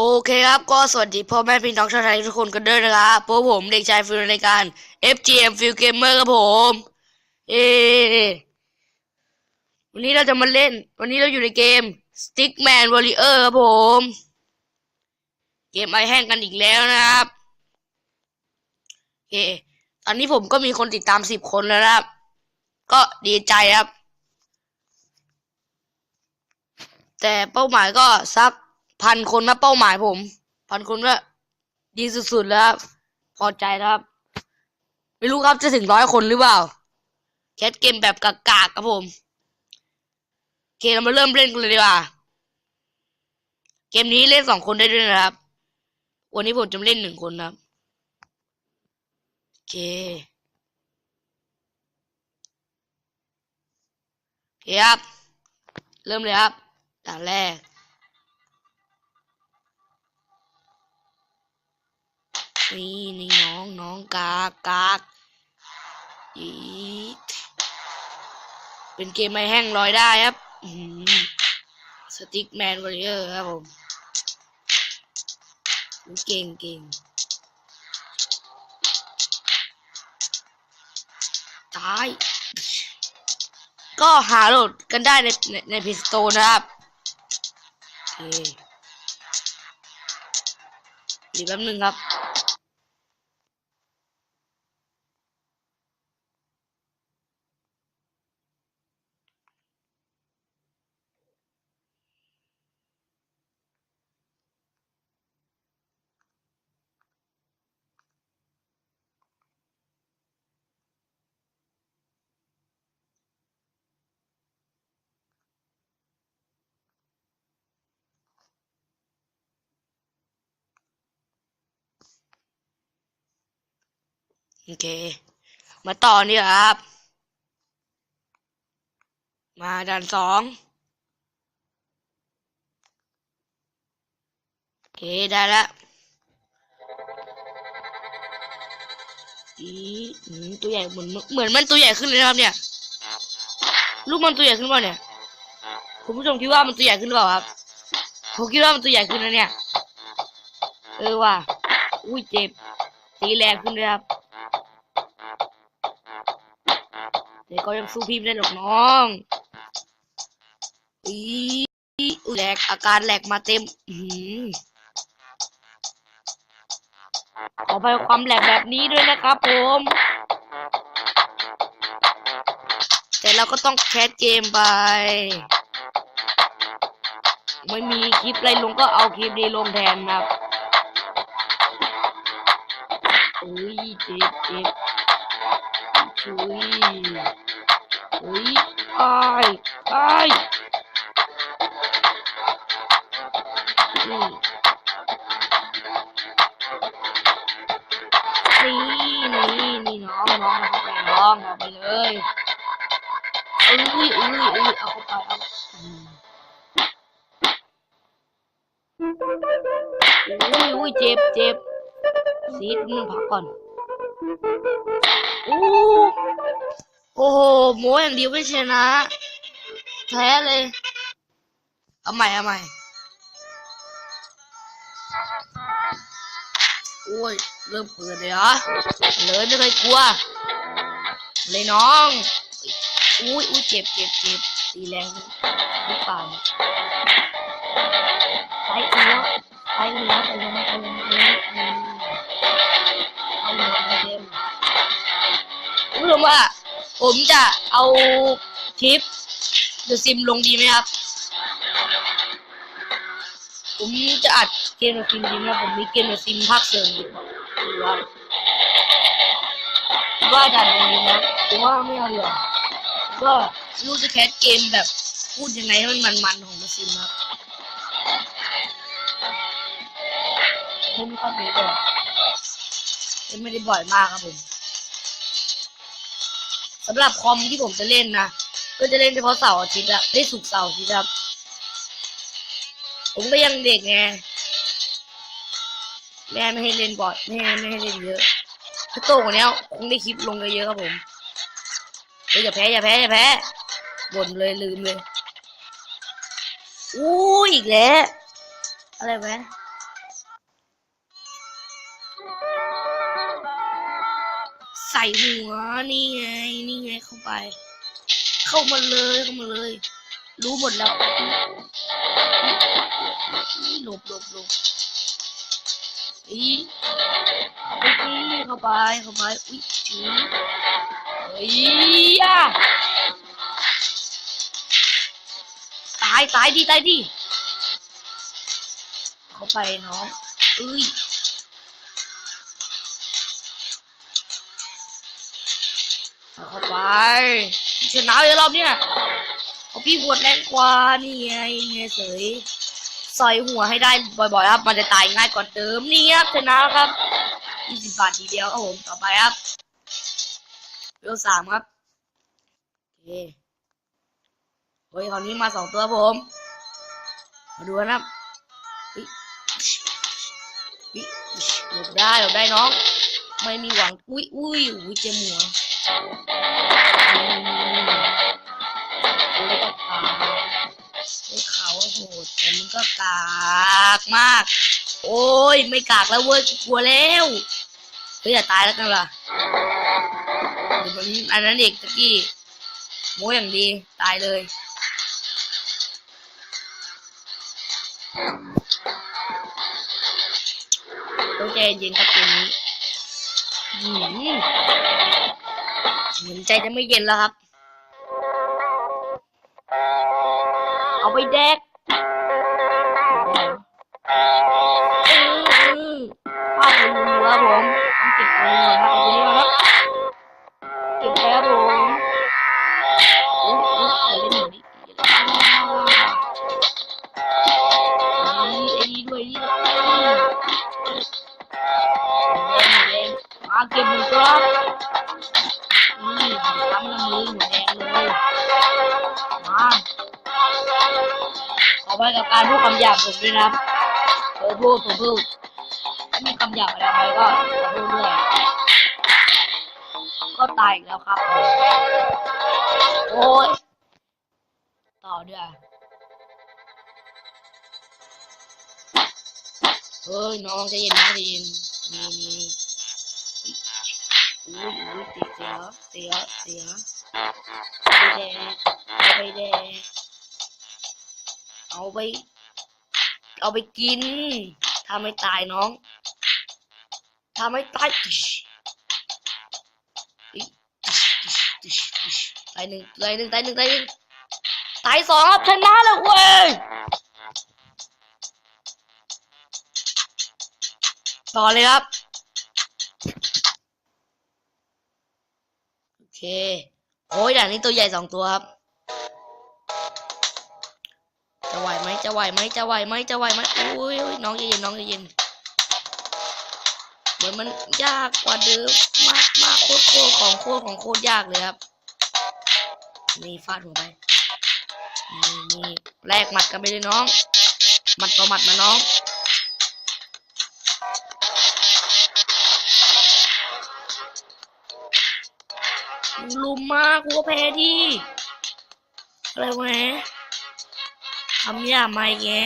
โอเคครับก็สวัสดีพ่อแม่พี่น้องชาวไทยทุกคนกันด้วยนะครับพวกผมเด็กชายฟิลในการ FGM f i e l Gamer ครับผม เอ วันนี้เราจะมาเล่น วันนี้เราอยู่ในเกม Stickman Warrior ครับผม เกมไอแห้งกันอีกแล้วนะครับโอตอนนี้ผมก็มีคนติดตามสิบคนแล้วนะครับ ก็ดีใจครับ แต่เป้าหมายก็สัก พันคนนะเป้าหมายผม พันคนก็ดีสุดๆแล้วครับ พอใจแล้วครับ ไม่รู้ครับจะถึงร้อยคนหรือเปล่า แคสเกมแบบกากๆครับผมโอเคเรามาเริ่มเล่นกันเลยดีกว่า เกมนี้เล่นสองคนได้ด้วยนะครับ วันนี้ผมจะเล่นหนึ่งคนครับโอเคโอเคครับ เริ่มเลยครับด่านแรก นี่นี่น้องน้องกากกากอีเป็นเกมไม่แห้งลอยได้ครับสติ๊กแมนวอริเออร์ครับผมเก่งเก่งตาย ก็หาโหลดกันได้ในในในพิสโตนะครับโอเคดียวแป๊บนึงครับ โอเค มาต่อนี่ครับ มาด่านสองโอเคได้แล้วอีอืมตัวใหญ่เหมือนเหมือนมันตัวใหญ่ขึ้นเลยนะครับเนี่ย ลูกมันตัวใหญ่ขึ้นเปล่าเนี่ยคุณผู้ชมคิดว่ามันตัวใหญ่ขึ้นหรือเปล่าครับผมคิดว่ามันตัวใหญ่ขึ้นนะเนี่ย เออว่ะอุ้ยเจ็บตีแรงขึ้นเลยครับ เดี๋ยวก็ยังสู้พี่ไม่ได้หรอกน้องอีอุแหลกอาการแหลกมาเต็ม อืขอไปความแหลกแบบนี้ด้วยนะครับผม แต่เราก็ต้องแคสเกมไป ไม่มีคลิปอะไรลงก็เอาคลิปนี้ลงแทนครับอุ้ยเจ็บเจ็บ ชุยอุ้ยไอ้ไอ้ายนี่นี่นี่น้องน้องเอาไปน้องเอาไปเลยอุ้ยอุ้ยอุ้ยเอาไปเอาอุ้ยอุ้ยเจ็บเจ็บซีดมึงพักก่อน อู้โอ้โหโมอย่างเดียวไม่ชนะแพ้เลย เอาใหม่เอาใหม่โอ้ยเริ่มเปิดเลยเหรอเลยไม่เคยกลัว เลยน้องอุ้ยอุ้ยเจ็บเจ็บเจ็บตีแรงหรือเปล่าเนี่ยไปเนื้อไปเนื้อไปเนื้อไปเนื้อไปเนื้อเอาเนื้อไปเต็มคุณ ผู้ชมว่า ผมจะเอาคลิปเดอะซิมลงดีไหมครับ ผมจะอัดเกมเดอะซิมดีไหมครับผมมีเกมเดอะซิมภาคเสริมอยู่ครับว่าดันตรงนี้นะผมว่าไม่เอาหรอกก็รู้จะแคสเกมแบบพูดยังไงให้มันมันๆของเดอะซิมครับผมไม่ค่อยมีเลยไม่ได้บ่อยมากครับผม สำหรับคอมที่ผมจะเล่นนะก็จะเล่นเฉพาะเสาร์อาทิตย์อะได้สุกเสาร์อาทิตย์ครับ ผมก็ยังเด็กไงแม่ไม่ให้เล่นบ่อยไม่ไม่ให้เล่นเยอะถ้าโตกว่านี้คงได้คลิปลงเยอะครับผมอย่าแพ้อย่าแพ้อย่าแพ้บ่นเลยลืมเลยอู้อีกแล้วอะไรไห ใส่หัวนี่ไงนี่ไงเข้าไป เข้ามาเลยเข้ามาเลย รู้หมดแล้วหลบหลบหลบอีเข้าไปเข้าไปเข้าไปอุ้ยจืดเฮ้ยอะตายตายดิตายดิเข้าไปน้องเอ้ย ชนะเลยรอบเนี้ยเอาพี่บวดแรงกว่านี่ไงไงเสยซอยหัวให้ได้บ่อยๆครับ มันจะตายง่ายกว่าเดิมนี่ครับชนะครับยี่สิบบาททีเดียวครับผมต่อไปครับเวลสามครับโอเคเฮ้ยคราวนี้มาสองตัวผมมาดูนะครับหลบได้หลบได้น้อง ไม่มีหวัง อุ้ยอุ้ยอุ้ยเจ็บหัว อืมอุ้ยก็กากไอ้เขาโหดแต่มันก็กากมาก โอ้ยไม่กากแล้วเว้ยกูกลัวแล้วเฮ้ยอย่าตายแล้วกันล่ะเดี๋ยวมันอันนั้นเด็กตะกี้โมอย่างดีตายเลยต้องใจเย็นครับเกมนี้หืม เหมือนใจจะไม่เย็นแล้วครับ เอาไปแดก ขอไปกับการพูดคำหยาบผมด้วยนะเออพูดผมพูดมีคำหยาบอะไรไปก็พูดด้วยก็ตายอีกแล้วครับ โอ้ยต่อด้วยเฮ้ยน้องใจเย็นน้องใจเย็นนี่นี่อุ้ยอุ้ยเสียเสียเสียไปแดกเอไปแดก เอาไป เอาไปกินถ้าไม่ตายน้องถ้าไม่ตายตายหนึ่งตายหนึ่งตายหนึ่งตายหนึ่งตายสองครับชนะแล้วเว้ยต่อเลยครับ โอเค โอ้ยด่านนี้ตัวใหญ่สองตัวครับ จะไหวไหมจะไหวไหมจะไหวไหมจะไหวไหมอุ้ยอุ้ยน้องเย็นน้องเย็นเหมือนมันยากกว่าเดิมมากมากโคตรโคตรของโคตรของโคตรยากเลยครับนี่ฟาดหัวไปนี่นี่แลกหมัดกันไปเลยน้องหมัดต่อหมัดมาน้องมึงลุมมากกูก็แพ้ที่อะไรวะ ทำยาไม่แกะ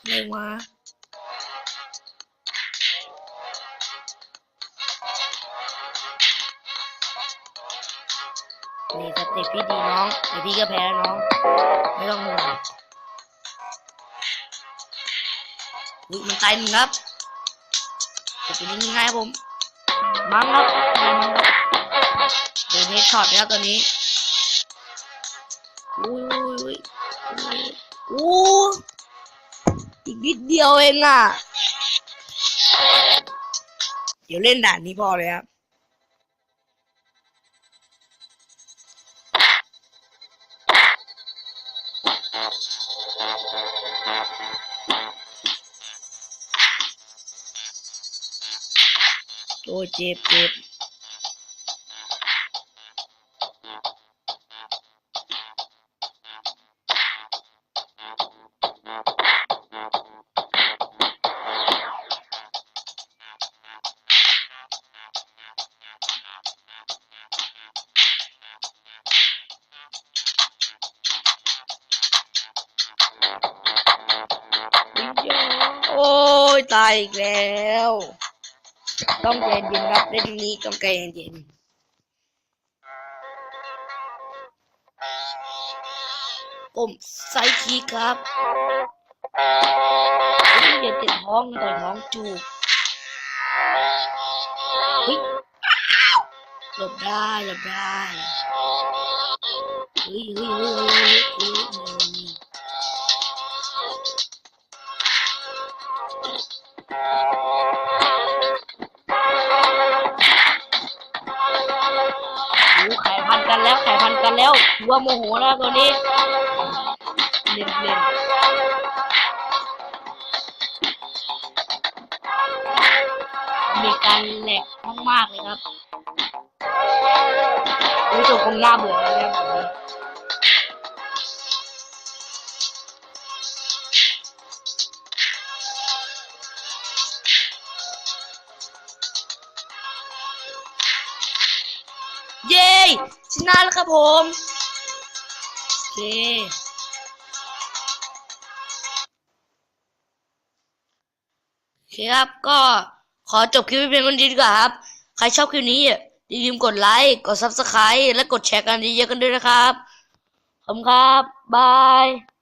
อะไรวะนี่สเต็ปพี่ดีน้องเดี๋ยวพี่ก็แพ้น้อง ไม่ต้องห่วงอุ้ยมันตายหนึ่งครับจะเป็นยังไงครับผม มั้งครับมั้งครับโดนเฮดช็อตแล้วตัวนี้อุ้ย อุ้ยอู้อีกนิดเดียวเองอะ เดี๋ยวเล่นด่านนี้พอเลยครับโอ้เจ็บเจ็บายอีกแล้ว ต้องใจเย็นครับเล่นนี้ต้องใจเย็นผมไซคีครับเฮ้ยอย่าติดท้องต่อยท้องจูบเฮ้ยหลบได้หลบได้เฮ้ยเฮ้ยเฮ้ย ว่าโมโหแล้วตัวนี้เล่นเล่นมีการแหลกมากๆเลยครับรู้สึกคงน่าเบื่อแล้วแบบนี้เย้ชนะแล้วครับผม เค โอเคครับ ก็ขอจบคลิปว้เพียงเท่านี้ดีกว่าครับ ใครชอบคลิปนี้อย่าลืมกดไลค์ กด subscribe และกดแชร์กันเยอะๆกันด้วยนะครับ ขอบคุณครับ บาย